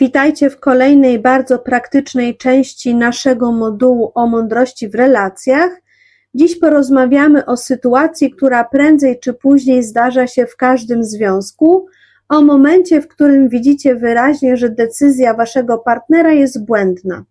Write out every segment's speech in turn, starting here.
Witajcie w kolejnej bardzo praktycznej części naszego modułu o mądrości w relacjach. Dziś porozmawiamy o sytuacji, która prędzej czy później zdarza się w każdym związku, o momencie, w którym widzicie wyraźnie, że decyzja waszego partnera jest błędna.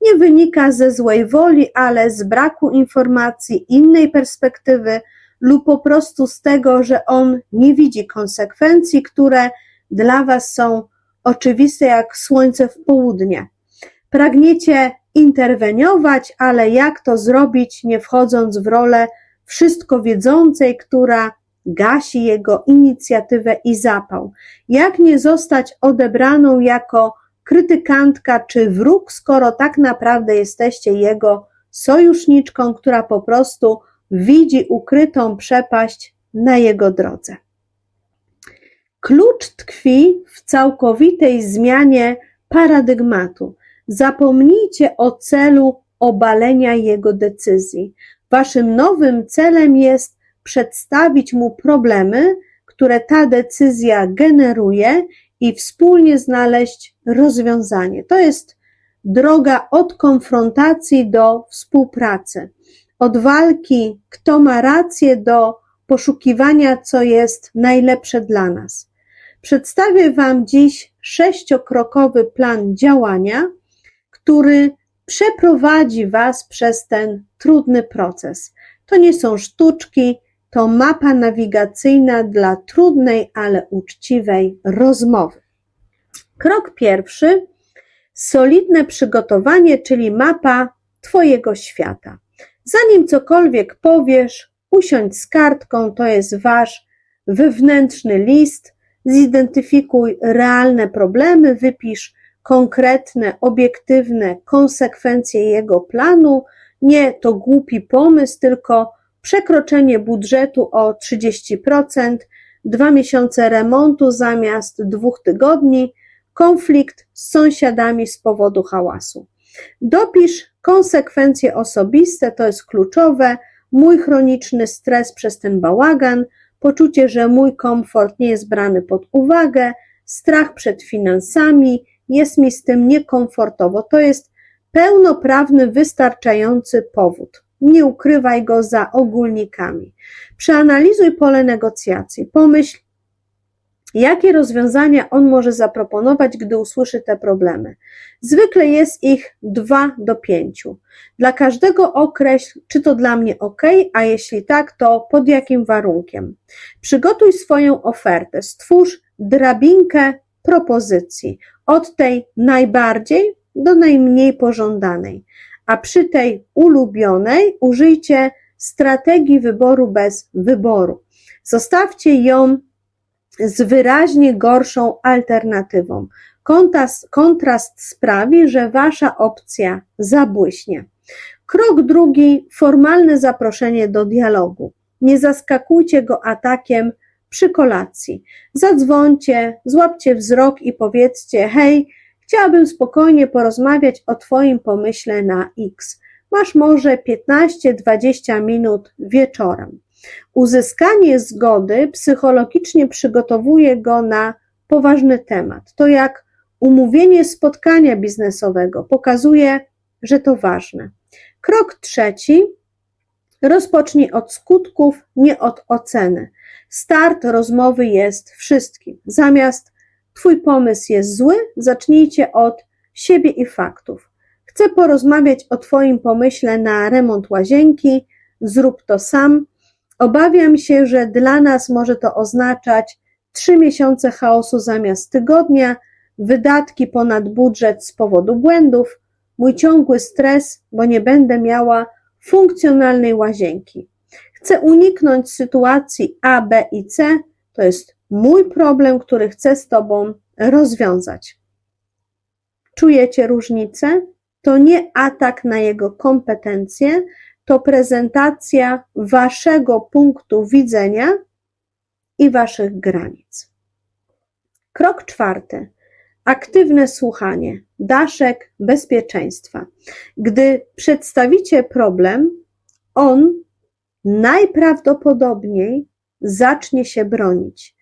Nie wynika ze złej woli, ale z braku informacji, innej perspektywy lub po prostu z tego, że on nie widzi konsekwencji, które dla was są oczywiste jak słońce w południe. Pragniecie interweniować, ale jak to zrobić, nie wchodząc w rolę wszystko wiedzącej, która gasi jego inicjatywę i zapał? Jak nie zostać odebraną jako krytykantka czy wróg, skoro tak naprawdę jesteście jego sojuszniczką, która po prostu widzi ukrytą przepaść na jego drodze? Klucz tkwi w całkowitej zmianie paradygmatu. Zapomnijcie o celu obalenia jego decyzji. Waszym nowym celem jest przedstawić mu problemy, które ta decyzja generuje i wspólnie znaleźć rozwiązanie. To jest droga od konfrontacji do współpracy, od walki, kto ma rację, do poszukiwania, co jest najlepsze dla nas. Przedstawię Wam dziś sześciokrokowy plan działania, który przeprowadzi Was przez ten trudny proces. To nie są sztuczki, to mapa nawigacyjna dla trudnej, ale uczciwej rozmowy. Krok pierwszy solidne przygotowanie, czyli mapa Twojego świata. Zanim cokolwiek powiesz, usiądź z kartką, to jest Wasz wewnętrzny list, zidentyfikuj realne problemy, wypisz konkretne, obiektywne konsekwencje jego planu. Nie to głupi pomysł, tylko przekroczenie budżetu o 30%, dwa miesiące remontu zamiast dwóch tygodni, konflikt z sąsiadami z powodu hałasu. Dopisz konsekwencje osobiste, to jest kluczowe, mój chroniczny stres przez ten bałagan, poczucie, że mój komfort nie jest brany pod uwagę, strach przed finansami, jest mi z tym niekomfortowo. To jest pełnoprawny, wystarczający powód. Nie ukrywaj go za ogólnikami. Przeanalizuj pole negocjacji. Pomyśl, Jakie rozwiązania on może zaproponować, gdy usłyszy te problemy? Zwykle jest ich dwa do pięciu. Dla każdego określ, czy to dla mnie ok, a jeśli tak, to pod jakim warunkiem. Przygotuj swoją ofertę, stwórz drabinkę propozycji od tej najbardziej do najmniej pożądanej, a przy tej ulubionej użyjcie strategii wyboru bez wyboru. Zostawcie ją z wyraźnie gorszą alternatywą. Kontrast, kontrast sprawi, że wasza opcja zabłyśnie. Krok drugi, formalne zaproszenie do dialogu. Nie zaskakujcie go atakiem przy kolacji. Zadzwońcie, złapcie wzrok i powiedzcie: Hej, chciałabym spokojnie porozmawiać o Twoim pomyśle na X. Masz może 15-20 minut wieczorem. Uzyskanie zgody psychologicznie przygotowuje go na poważny temat. To jak umówienie spotkania biznesowego pokazuje, że to ważne. Krok trzeci. Rozpocznij od skutków, nie od oceny. Start rozmowy jest wszystkim. Zamiast Twój pomysł jest zły, zacznijcie od siebie i faktów. Chcę porozmawiać o Twoim pomyśle na remont łazienki, zrób to sam, Obawiam się, że dla nas może to oznaczać trzy miesiące chaosu zamiast tygodnia, wydatki ponad budżet z powodu błędów, mój ciągły stres, bo nie będę miała funkcjonalnej łazienki. Chcę uniknąć sytuacji A, B i C. To jest mój problem, który chcę z Tobą rozwiązać. Czujecie różnicę? To nie atak na jego kompetencje, to prezentacja waszego punktu widzenia i waszych granic. Krok czwarty. Aktywne słuchanie. Daszek bezpieczeństwa. Gdy przedstawicie problem, on najprawdopodobniej zacznie się bronić.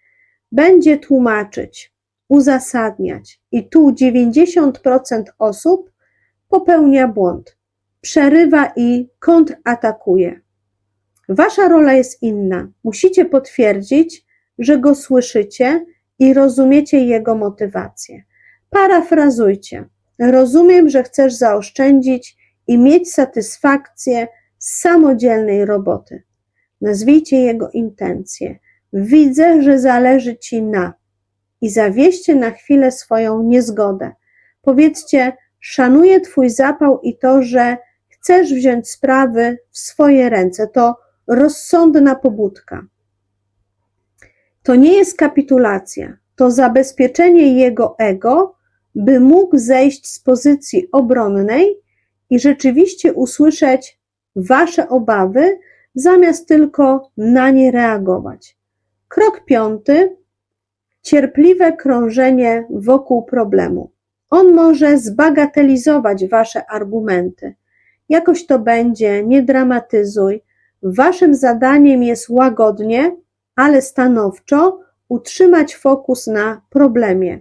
Będzie tłumaczyć. uzasadniać. I tu 90% osób popełnia błąd, przerywa i kontratakuje. Wasza rola jest inna. Musicie potwierdzić, że go słyszycie i rozumiecie jego motywację. Parafrazujcie. Rozumiem, że chcesz zaoszczędzić i mieć satysfakcję z samodzielnej roboty. Nazwijcie jego intencje. Widzę, że zależy ci na. I zawieście na chwilę swoją niezgodę. Powiedzcie, szanuję Twój zapał i to, że chcesz wziąć sprawy w swoje ręce. To rozsądna pobudka. To nie jest kapitulacja, to zabezpieczenie jego ego, by mógł zejść z pozycji obronnej i rzeczywiście usłyszeć Wasze obawy, zamiast tylko na nie reagować. Krok piąty. Cierpliwe krążenie wokół problemu. On może zbagatelizować Wasze argumenty. Jakoś to będzie, nie dramatyzuj. Waszym zadaniem jest łagodnie, ale stanowczo utrzymać fokus na problemie.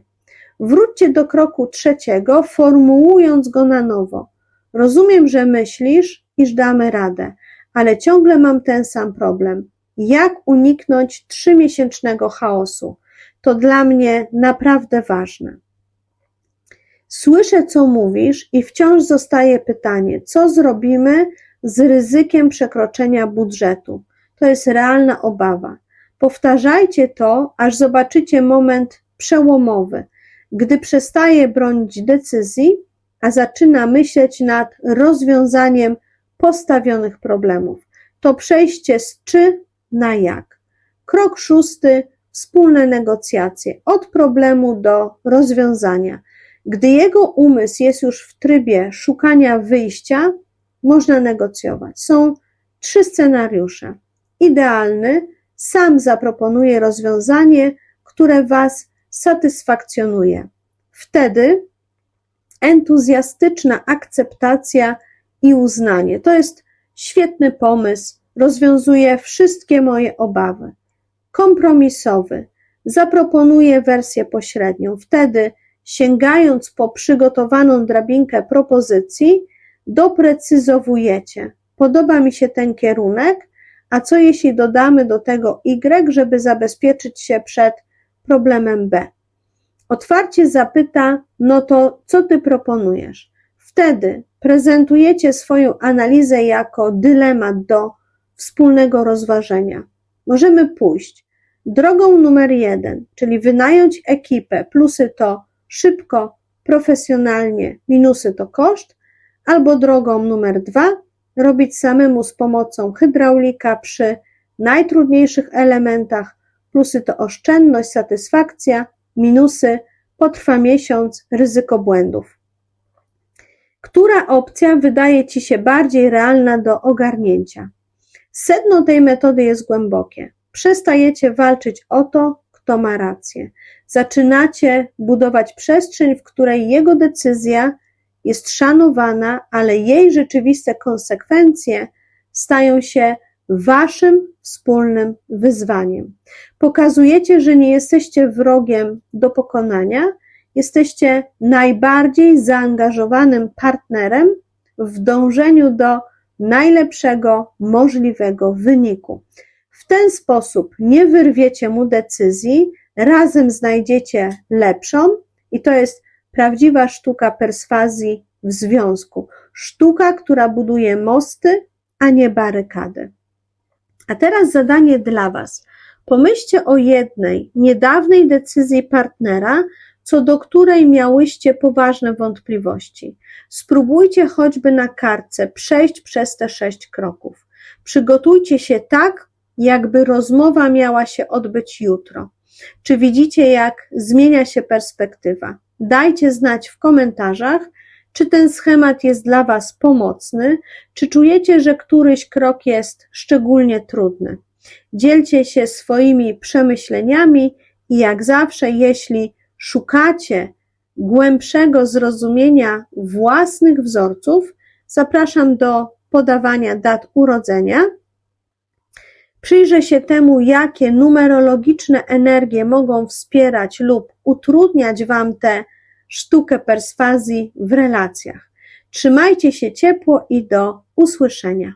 Wróćcie do kroku trzeciego, formułując go na nowo. Rozumiem, że myślisz, iż damy radę, ale ciągle mam ten sam problem. Jak uniknąć trzymiesięcznego chaosu? To dla mnie naprawdę ważne. Słyszę, co mówisz, i wciąż zostaje pytanie, co zrobimy z ryzykiem przekroczenia budżetu. To jest realna obawa. Powtarzajcie to, aż zobaczycie moment przełomowy, gdy przestaje bronić decyzji, a zaczyna myśleć nad rozwiązaniem postawionych problemów. To przejście z czy na jak. Krok szósty wspólne negocjacje od problemu do rozwiązania. Gdy jego umysł jest już w trybie szukania wyjścia, można negocjować. Są trzy scenariusze. Idealny, sam zaproponuje rozwiązanie, które Was satysfakcjonuje. Wtedy entuzjastyczna akceptacja i uznanie. To jest świetny pomysł, rozwiązuje wszystkie moje obawy. Kompromisowy. Zaproponuję wersję pośrednią. Wtedy, sięgając po przygotowaną drabinkę propozycji, doprecyzowujecie. Podoba mi się ten kierunek, a co jeśli dodamy do tego Y, żeby zabezpieczyć się przed problemem B? Otwarcie zapyta, no to co ty proponujesz? Wtedy prezentujecie swoją analizę jako dylemat do wspólnego rozważenia. Możemy pójść drogą numer jeden, czyli wynająć ekipę, plusy to szybko, profesjonalnie, minusy to koszt, albo drogą numer dwa, robić samemu z pomocą hydraulika przy najtrudniejszych elementach, plusy to oszczędność, satysfakcja, minusy potrwa miesiąc, ryzyko błędów. Która opcja wydaje Ci się bardziej realna do ogarnięcia? Sedno tej metody jest głębokie. Przestajecie walczyć o to, kto ma rację. Zaczynacie budować przestrzeń, w której jego decyzja jest szanowana, ale jej rzeczywiste konsekwencje stają się waszym wspólnym wyzwaniem. Pokazujecie, że nie jesteście wrogiem do pokonania, jesteście najbardziej zaangażowanym partnerem w dążeniu do najlepszego możliwego wyniku. W ten sposób nie wyrwiecie mu decyzji, razem znajdziecie lepszą i to jest prawdziwa sztuka perswazji w związku. Sztuka, która buduje mosty, a nie barykady. A teraz zadanie dla Was. Pomyślcie o jednej niedawnej decyzji partnera, co do której miałyście poważne wątpliwości. Spróbujcie choćby na kartce przejść przez te sześć kroków. Przygotujcie się tak, jakby rozmowa miała się odbyć jutro. Czy widzicie, jak zmienia się perspektywa? Dajcie znać w komentarzach, czy ten schemat jest dla Was pomocny, czy czujecie, że któryś krok jest szczególnie trudny. Dzielcie się swoimi przemyśleniami i jak zawsze, jeśli szukacie głębszego zrozumienia własnych wzorców, zapraszam do podawania dat urodzenia. Przyjrzę się temu, jakie numerologiczne energie mogą wspierać lub utrudniać Wam tę sztukę perswazji w relacjach. Trzymajcie się ciepło i do usłyszenia.